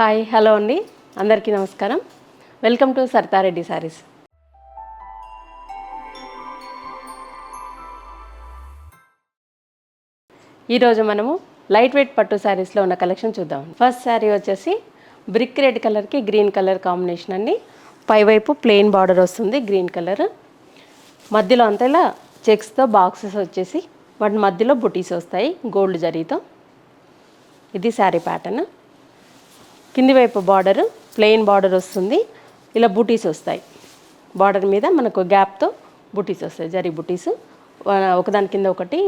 Hi hello అండి. అందరికీ నమస్కారం. Welcome to Sarthareddy sarees. ఈరోజు మనము లైట్ వెయిట్ పట్టు శారీస్లో ఉన్న కలెక్షన్ చూద్దాం. ఫస్ట్ శారీ వచ్చేసి బ్రిక్ రెడ్ కలర్కి గ్రీన్ కలర్ కాంబినేషన్ అండి. పైవైపు ప్లెయిన్ బార్డర్ వస్తుంది గ్రీన్ కలర్. మధ్యలో అంతా ఇలా చెక్స్తో బాక్సెస్ వచ్చేసి వాటి మధ్యలో బుటీస్ వస్తాయి గోల్డ్ జరీతో. ఇది శారీ ప్యాటర్న్. కింది వైపు బార్డర్ ప్లెయిన్ బార్డర్ వస్తుంది. ఇలా బుటీస్ వస్తాయి. బార్డర్ మీద మనకు గ్యాప్తో బుటీస్ వస్తాయి. జరీ బుటీస్ ఒకదాని కింద ఒకటి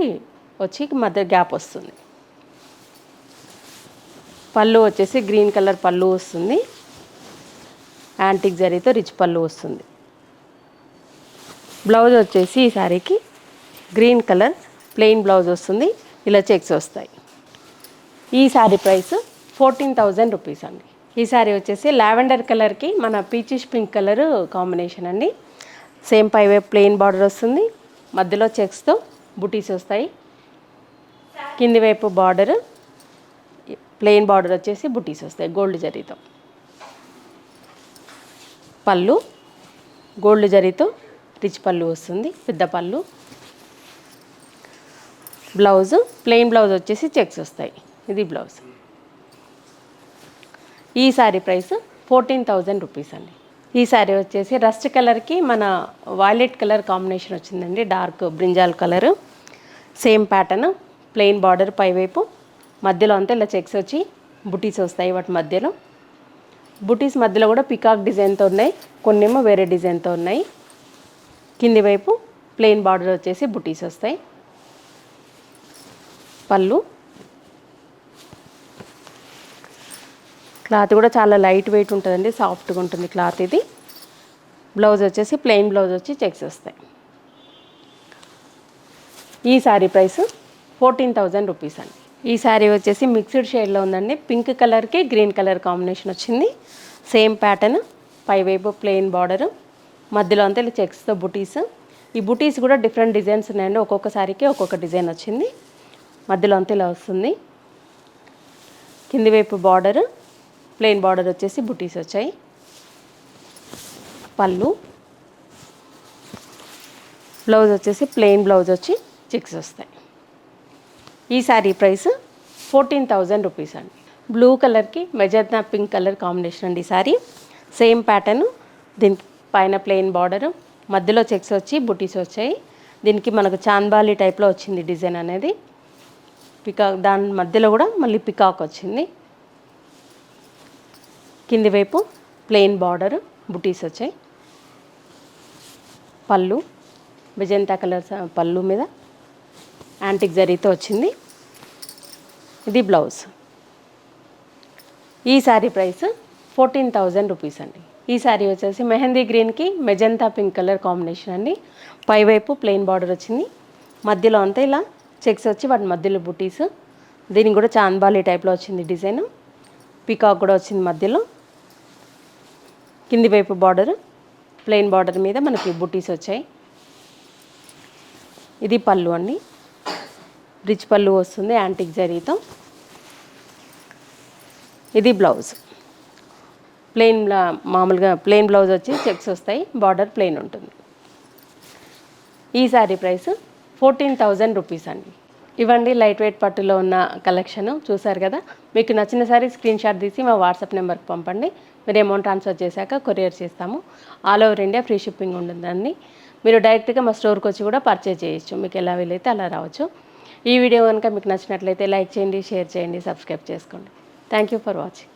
వచ్చి మధ్య గ్యాప్ వస్తుంది. పళ్ళు వచ్చేసి గ్రీన్ కలర్ పళ్ళు వస్తుంది. యాంటిక్ జరీతో రిచ్ పళ్ళు వస్తుంది. బ్లౌజ్ వచ్చేసి ఈ శారీకి గ్రీన్ కలర్ ప్లెయిన్ బ్లౌజ్ వస్తుంది. ఇలా చెక్స్ వస్తాయి. ఈ sari price fourteen thousand rupees అండి. ఈ శారీ వచ్చేసి లావెండర్ కలర్కి మన పీచిష్ పింక్ కలర్ కాంబినేషన్ అండి. సేమ్ పైవే ప్లెయిన్ బార్డర్ వస్తుంది. మధ్యలో చెక్స్తో బుటీస్ వస్తాయి. కింది వైపు బార్డర్ ప్లెయిన్ బార్డర్ వచ్చేసి బుటీస్ వస్తాయి గోల్డ్ జరీతో. పళ్ళు గోల్డ్ జరీతో రిచ్ పళ్ళు వస్తుంది పెద్ద పళ్ళు. బ్లౌజ్ ప్లెయిన్ బ్లౌజ్ వచ్చేసి చెక్స్ వస్తాయి. ఇది బ్లౌజ్. ఈ sari price fourteen thousand rupees అండి. ఈ శారీ వచ్చేసి రస్ట్ కలర్కి మన వైలెట్ కలర్ కాంబినేషన్ వచ్చిందండి. Dark brinjal colour. Same pattern plain border పైవైపు. మధ్యలో అంతా ఇలా చెక్స్ వచ్చి బుటీస్ వస్తాయి వాటి మధ్యలో. బుటీస్ మధ్యలో కూడా పికాక్ డిజైన్తో ఉన్నాయి. కొన్నేమో వేరే డిజైన్తో ఉన్నాయి. కింది వైపు ప్లెయిన్ బార్డర్ వచ్చేసి బుటీస్ వస్తాయి. పళ్ళు. క్లాత్ కూడా చాలా లైట్ వెయిట్ ఉంటుందండి సాఫ్ట్గా ఉంటుంది క్లాత్ ఇది. బ్లౌజ్ వచ్చేసి ప్లెయిన్ బ్లౌజ్ వచ్చి చెక్స్ వస్తాయి. ఈ sari price fourteen thousand rupees అండి. ఈ శారీ వచ్చేసి మిక్స్డ్ షేడ్లో ఉందండి. పింక్ కలర్కి గ్రీన్ కలర్ కాంబినేషన్ వచ్చింది. సేమ్ ప్యాటర్న్ పైవైపు ప్లెయిన్ బార్డర్ మధ్యలో అంతా ఇలా చెక్స్తో బుటీస్. ఈ బుటీస్ కూడా డిఫరెంట్ డిజైన్స్ ఉన్నాయండి. ఒక్కొక్క శారీకి ఒక్కొక్క డిజైన్ వచ్చింది. మధ్యలో అంతా ఇలా వస్తుంది. కింది వైపు బార్డర్ ప్లెయిన్ బార్డర్ వచ్చేసి బుటీస్ వచ్చాయి. పళ్ళు. బ్లౌజ్ వచ్చేసి ప్లెయిన్ బ్లౌజ్ వచ్చి చిక్స్ వస్తాయి. ఈ sari price fourteen thousand rupees అండి. బ్లూ కలర్కి మెజర్నా పింక్ కలర్ కాంబినేషన్ అండి ఈ శారీ. సేమ్ ప్యాటర్న్ దీని పైన ప్లెయిన్ బార్డర్ మధ్యలో చెక్స్ వచ్చి బుటీస్ వచ్చాయి. దీనికి మనకు చాంబాలి టైప్లో వచ్చింది డిజైన్ అనేది. పికాక్ దాని మధ్యలో కూడా మళ్ళీ పికాక్ వచ్చింది. కింది వైపు ప్లెయిన్ బార్డర్ బుటీస్ వచ్చాయి. పళ్ళు విజంతా కలర్ పళ్ళు మీద యాంటిక్ జరీతో వచ్చింది. ఇది బ్లౌజ్. ఈ sari price fourteen thousand rupees అండి. ఈ శారీ వచ్చేసి మెహందీ గ్రీన్కి మెజంతా పింక్ కలర్ కాంబినేషన్ అండి. పైవైపు ప్లెయిన్ బార్డర్ వచ్చింది. మధ్యలో అంతా ఇలా చెక్స్ వచ్చి వాటి మధ్యలో బుటీస్. దీనికి కూడా చాందబాలి టైప్లో వచ్చింది డిజైన్. పికాక్ కూడా వచ్చింది మధ్యలో. కింది వైపు బార్డర్ ప్లెయిన్ బార్డర్ మీద మనకి బుటీస్ వచ్చాయి. ఇది పళ్ళు అండి. రిచ్ పళ్ళు వస్తుంది యాంటిక్ జరీతో. ఇది బ్లౌజ్ ప్లెయిన్ మామూలుగా ప్లెయిన్ బ్లౌజ్ వచ్చి చెక్స్ వస్తాయి బార్డర్ ప్లెయిన్ ఉంటుంది. ఈ sari price fourteen thousand rupees అండి. ఇవ్వండి లైట్ వెయిట్ పట్టులో ఉన్న కలెక్షన్ చూసారు కదా? మీకు నచ్చిన సారీ స్క్రీన్ షాట్ తీసి మా వాట్సాప్ నెంబర్కి పంపండి. మీరు అమౌంట్ ట్రాన్స్ఫర్ చేశాక కొరియర్ చేస్తాము. All over India free shipping ఉంటుందండి. మీరు డైరెక్ట్గా మా స్టోర్కి వచ్చి కూడా పర్చేజ్ చేయొచ్చు. మీకు ఎలా వీలైతే అలా రావచ్చు. ఈ వీడియో కనుక మీకు నచ్చినట్లయితే లైక్ చేయండి షేర్ చేయండి సబ్స్క్రైబ్ చేసుకోండి. Thank you for watching